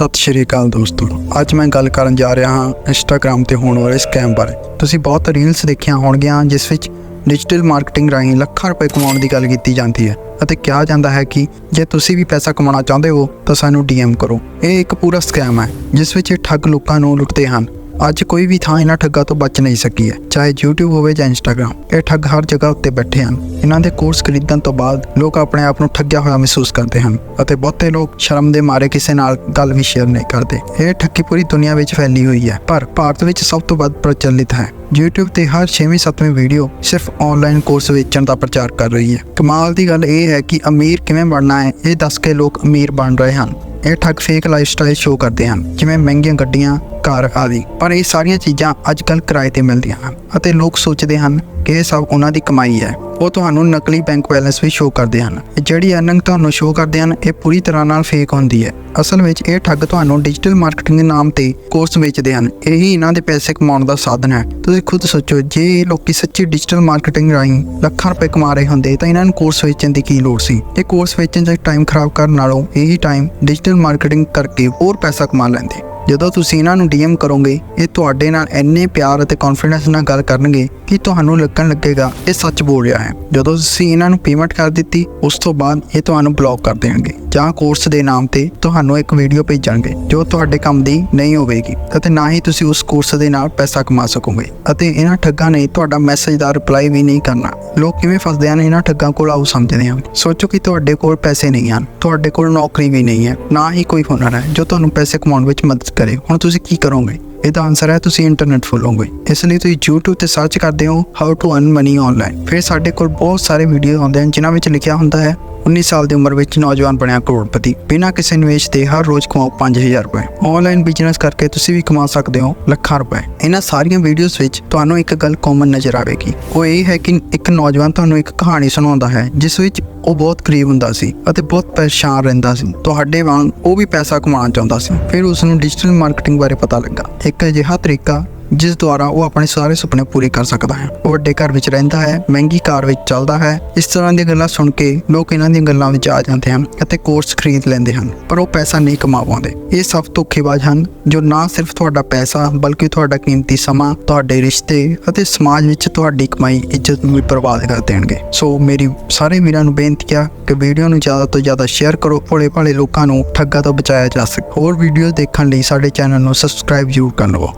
ਸਤਿ ਸ਼੍ਰੀ ਅਕਾਲ ਦੋਸਤੋ। ਅੱਜ ਮੈਂ ਗੱਲ ਕਰਨ ਜਾ ਰਿਹਾ ਹਾਂ ਇੰਸਟਾਗ੍ਰam ਤੇ ਹੋਣ ਵਾਲੇ ਸਕੈਮ ਬਾਰੇ। ਤੁਸੀਂ ਬਹੁਤ ਰੀਲਸ ਦੇਖੀਆਂ ਹੋਣਗੀਆਂ, ਜਿਸ ਵਿੱਚ ਡਿਜੀਟਲ ਮਾਰਕੀਟਿੰਗ ਰਾਹੀਂ ਲੱਖਾਂ ਰੁਪਏ ਕਮਾਉਣ ਦੀ ਗੱਲ ਕੀਤੀ ਜਾਂਦੀ ਹੈ ਅਤੇ ਕਿਹਾ ਜਾਂਦਾ ਹੈ ਕਿ ਜੇ ਤੁਸੀਂ ਵੀ ਪੈਸਾ ਕਮਾਉਣਾ ਚਾਹੁੰਦੇ ਹੋ ਤਾਂ ਸਾਨੂੰ ਡੀਐਮ ਕਰੋ। ਇਹ ਇੱਕ ਪੂਰਾ ਸਕੈਮ ਹੈ, ਜਿਸ ਵਿੱਚ ਇਹ ਠੱਗ ਲੋਕਾਂ ਨੂੰ ਲੁੱਟਦੇ ਹਨ। ਅੱਜ ਕੋਈ ਵੀ ਥਾਂ ਇਹਨਾਂ ਠੱਗਾਂ ਤੋਂ ਬਚ ਨਹੀਂ ਸਕੀ ਹੈ, ਚਾਹੇ YouTube ਹੋਵੇ ਜਾਂ Instagram, ਇਹ ਠੱਗ ਹਰ ਜਗ੍ਹਾ ਉੱਤੇ ਬੈਠੇ ਹਨ। ਇਹਨਾਂ ਦੇ ਕੋਰਸ ਖਰੀਦਣ ਤੋਂ ਬਾਅਦ ਲੋਕ ਆਪਣੇ ਆਪ ਨੂੰ ਠੱਗਿਆ ਹੋਇਆ ਮਹਿਸੂਸ ਕਰਦੇ ਹਨ ਅਤੇ ਬਹੁਤੇ ਲੋਕ ਸ਼ਰਮ ਦੇ ਮਾਰੇ ਕਿਸੇ ਨਾਲ ਗੱਲ ਵੀ ਸ਼ੇਅਰ ਨਹੀਂ ਕਰਦੇ। ਇਹ ਠੱਗੀ ਪੂਰੀ ਦੁਨੀਆ ਵਿੱਚ ਫੈਲੀ ਹੋਈ ਹੈ, ਪਰ ਭਾਰਤ ਵਿੱਚ ਸਭ ਤੋਂ ਵੱਧ ਪ੍ਰਚਲਿਤ ਹੈ। YouTube ਤੇ ਹਰ 6ਵੀਂ 7ਵੀਂ ਵੀਡੀਓ ਸਿਰਫ ਆਨਲਾਈਨ ਕੋਰਸ ਵੇਚਣ ਦਾ ਪ੍ਰਚਾਰ ਕਰ ਰਹੀ ਹੈ। ਕਮਾਲ ਦੀ ਗੱਲ ਇਹ ਹੈ ਕਿ ਅਮੀਰ ਕਿਵੇਂ ਬਣਨਾ ਹੈ, ਇਹ ਦੱਸ ਕੇ ਲੋਕ ਅਮੀਰ ਬਣ ਰਹੇ ਹਨ। ਇਹ ਠੱਗ ਫੇਕ ਲਾਈਫਸਟਾਈਲ ਸ਼ੋਅ ਕਰਦੇ ਹਨ, ਜਿਵੇਂ ਮਹਿੰਗੀਆਂ ਗੱਡੀਆਂ, ਕਾਰ ਆਦਿ। ਪਰ ਇਹ ਸਾਰੀਆਂ ਚੀਜ਼ਾਂ ਅੱਜ ਕੱਲ੍ਹ ਕਿਰਾਏ ਤੇ ਮਿਲਦੀਆਂ ਹਨ ਅਤੇ ਲੋਕ ਸੋਚਦੇ ਹਨ ਕਿ ਇਹ ਸਭ ਉਹਨਾਂ ਦੀ ਕਮਾਈ ਹੈ। ਉਹ ਤੁਹਾਨੂੰ ਨਕਲੀ ਬੈਂਕ ਬੈਲੈਂਸ ਵੀ ਸ਼ੋਅ ਕਰਦੇ ਹਨ। ਜਿਹੜੀ ਅਰਨਿੰਗ ਤੁਹਾਨੂੰ ਸ਼ੋਅ ਕਰਦੇ ਹਨ, ਇਹ ਪੂਰੀ ਤਰ੍ਹਾਂ ਨਾਲ ਫੇਕ ਹੁੰਦੀ ਹੈ। ਅਸਲ ਵਿੱਚ ਇਹ ਠੱਗ ਤੁਹਾਨੂੰ ਡਿਜੀਟਲ ਮਾਰਕੀਟਿੰਗ ਦੇ ਨਾਮ ਤੇ ਕੋਰਸ ਵੇਚਦੇ ਹਨ। ਇਹੀ ਇਹਨਾਂ ਦੇ ਪੈਸੇ ਕਮਾਉਣ ਦਾ ਸਾਧਨ ਹੈ। ਤੁਸੀਂ ਖੁਦ ਸੋਚੋ, ਜੇ ਇਹ ਲੋਕੀ ਸੱਚੀ ਡਿਜੀਟਲ ਮਾਰਕੀਟਿੰਗ ਰਾਹੀਂ ਲੱਖਾਂ ਰੁਪਏ ਕਮਾ ਰਹੇ ਹੁੰਦੇ, ਤਾਂ ਇਹਨਾਂ ਨੂੰ ਕੋਰਸ ਵੇਚਣ ਦੀ ਕੀ ਲੋੜ ਸੀ? ਇਹ ਕੋਰਸ ਵੇਚਣ ਦਾ ਟਾਈਮ ਖਰਾਬ ਕਰਨ ਨਾਲੋਂ ਇਹੀ ਟਾਈਮ ਡਿਜੀਟਲ ਮਾਰਕੀਟਿੰਗ ਕਰਕੇ ਹੋਰ ਪੈਸਾ ਕਮਾ ਲੈਂਦੇ। ਜਦੋਂ ਤੁਸੀਂ ਇਹਨਾਂ ਨੂੰ ਡੀਐਮ ਕਰੋਗੇ, ਇਹ ਤੁਹਾਡੇ ਨਾਲ ਇੰਨੇ ਪਿਆਰ ਅਤੇ ਕੌਨਫੀਡੈਂਸ ਨਾਲ ਗੱਲ ਕਰਨਗੇ ਕਿ ਤੁਹਾਨੂੰ ਲੱਗਣ ਲੱਗੇਗਾ, ਇਹ ਸੱਚ ਬੋਲ ਰਿਹਾ ਹੈ। ਜਦੋਂ ਤੁਸੀਂ ਇਹਨਾਂ ਨੂੰ ਪੇਮੈਂਟ ਕਰ ਦਿੱਤੀ, ਉਸ ਤੋਂ ਬਾਅਦ ਇਹ ਤੁਹਾਨੂੰ ਬਲੌਕ ਕਰ ਦੇਣਗੇ ਜਾਂ ਕੋਰਸ ਦੇ ਨਾਮ ਤੇ ਤੁਹਾਨੂੰ ਇੱਕ ਵੀਡੀਓ ਭੇਜਣਗੇ ਜੋ ਤੁਹਾਡੇ ਕੰਮ ਦੀ ਨਹੀਂ ਹੋਵੇਗੀ ਅਤੇ ਨਾ ਹੀ ਤੁਸੀਂ ਉਸ ਕੋਰਸ ਦੇ ਨਾਲ ਪੈਸਾ ਕਮਾ ਸਕੋਗੇ ਅਤੇ ਇਹਨਾਂ ਠੱਗਾਂ ਨੇ ਤੁਹਾਡਾ ਮੈਸੇਜ ਦਾ ਰਿਪਲਾਈ ਵੀ ਨਹੀਂ ਕਰਨਾ। ਲੋਕ ਕਿਵੇਂ ਫਸਦੇ ਹਨ, ਇਹਨਾਂ ਠੱਗਾਂ ਕੋਲ ਆਉ ਸਮਝਦੇ ਹਨ ਸੋਚੋ ਕਿ ਤੁਹਾਡੇ ਕੋਲ ਪੈਸੇ ਨਹੀਂ ਹਨ, ਤੁਹਾਡੇ ਕੋਲ ਨੌਕਰੀ ਵੀ ਨਹੀਂ ਹੈ, ਨਾ ਹੀ ਕੋਈ ਹੁਨਰ ਹੈ ਜੋ ਤੁਹਾਨੂੰ ਪੈਸੇ ਕਮਾਉਣ ਵਿੱਚ ਮਦਦ ਕਰੇ। ਹੁਣ ਤੁਸੀਂ ਕੀ ਕਰੋਗੇ? ਇਹਦਾ ਆਨਸਰ ਹੈ ਤੁਸੀਂ ਇੰਟਰਨੈਟ ਫੋਲੋਗੇ ਇਸ ਲਈ ਤੁਸੀਂ YouTube ਤੇ ਸਰਚ ਕਰਦੇ ਹੋ how to earn money online ਫਿਰ ਸਾਡੇ ਕੋਲ ਬਹੁਤ ਸਾਰੇ ਵੀਡੀਓ ਆਉਂਦੇ ਹਨ, ਜਿਨ੍ਹਾਂ ਵਿੱਚ ਲਿਖਿਆ ਹੁੰਦਾ ਹੈ 19 ਸਾਲ ਦੀ ਉਮਰ ਵਿੱਚ ਨੌਜਵਾਨ ਬਣਿਆ ਕਰੋੜਪਤੀ। ਬਿਨਾਂ ਕਿਸੇ ਨਿਵੇਸ਼ ਦੇ ਹਰ ਰੋਜ਼ ਕਮਾਓ 5000 ਰੁਪਏ। ਆਨਲਾਈਨ ਬਿਜ਼ਨਸ ਕਰਕੇ ਤੁਸੀਂ ਵੀ ਕਮਾ ਸਕਦੇ ਹੋ ਲੱਖਾਂ ਰੁਪਏ। ਇਹਨਾਂ ਸਾਰੀਆਂ ਵੀਡੀਓਜ਼ ਵਿੱਚ ਤੁਹਾਨੂੰ ਇੱਕ ਗੱਲ ਕਾਮਨ ਨਜ਼ਰ ਆਵੇਗੀ। ਉਹ ਇਹ ਹੈ ਕਿ ਇੱਕ ਨੌਜਵਾਨ ਤੁਹਾਨੂੰ ਇੱਕ ਕਹਾਣੀ ਸੁਣਾਉਂਦਾ ਹੈ, ਜਿਸ ਵਿੱਚ ਉਹ ਬਹੁਤ ਗਰੀਬ ਹੁੰਦਾ ਸੀ ਅਤੇ ਬਹੁਤ ਪਰੇਸ਼ਾਨ ਰਹਿੰਦਾ ਸੀ। ਤੁਹਾਡੇ ਵਾਂਗ ਉਹ ਵੀ ਪੈਸਾ ਕਮਾਉਣਾ ਚਾਹੁੰਦਾ ਸੀ। ਫਿਰ ਉਸ ਨੂੰ ਡਿਜੀਟਲ ਮਾਰਕੀਟਿੰਗ ਬਾਰੇ ਪਤਾ ਲੱਗਾ। ਇੱਕ ਅਜਿਹਾ ਤਰੀਕਾ ਜਿਸ ਦੁਆਰਾ ਉਹ ਆਪਣੇ ਸਾਰੇ ਸੁਪਨੇ ਪੂਰੇ ਕਰ ਸਕਦਾ ਹੈ। ਉਹ ਵੱਡੇ ਘਰ ਵਿੱਚ ਰਹਿੰਦਾ ਹੈ, ਮਹਿੰਗੀ ਕਾਰ ਵਿੱਚ ਚੱਲਦਾ ਹੈ। ਇਸ ਤਰ੍ਹਾਂ ਦੀਆਂ ਗੱਲਾਂ ਸੁਣ ਕੇ ਲੋਕ ਇਹਨਾਂ ਦੀਆਂ ਗੱਲਾਂ ਵਿੱਚ ਆ ਜਾਂਦੇ ਹਨ ਅਤੇ ਕੋਰਸ ਖਰੀਦ ਲੈਂਦੇ ਹਨ, ਪਰ ਉਹ ਪੈਸਾ ਨਹੀਂ ਕਮਾ ਪਾਉਂਦੇ। ਇਹ ਸਭ ਧੋਖੇਬਾਜ਼ ਹਨ, ਜੋ ਨਾ ਸਿਰਫ ਤੁਹਾਡਾ ਪੈਸਾ, ਬਲਕਿ ਤੁਹਾਡਾ ਕੀਮਤੀ ਸਮਾਂ, ਤੁਹਾਡੇ ਰਿਸ਼ਤੇ ਅਤੇ ਸਮਾਜ ਵਿੱਚ ਤੁਹਾਡੀ ਕਮਾਈ, ਇੱਜ਼ਤ ਨੂੰ ਵੀ ਬਰਬਾਦ ਕਰ ਦੇਣਗੇ। ਸੋ ਮੇਰੀ ਸਾਰੇ ਵੀਰਾਂ ਨੂੰ ਬੇਨਤੀ ਆ ਕਿ ਵੀਡੀਓ ਨੂੰ ਜ਼ਿਆਦਾ ਤੋਂ ਜ਼ਿਆਦਾ ਸ਼ੇਅਰ ਕਰੋ ਭੋਲੇ ਭਾਲੇ ਲੋਕਾਂ ਨੂੰ ਠੱਗਾਂ ਤੋਂ ਬਚਾਇਆ ਜਾ ਸਕੇ। ਹੋਰ ਵੀਡੀਓ ਦੇਖਣ ਲਈ ਸਾਡੇ ਚੈਨਲ ਨੂੰ ਸਬਸਕ੍ਰਾਈਬ ਜ਼ਰੂਰ ਕਰ ਲਵੋ।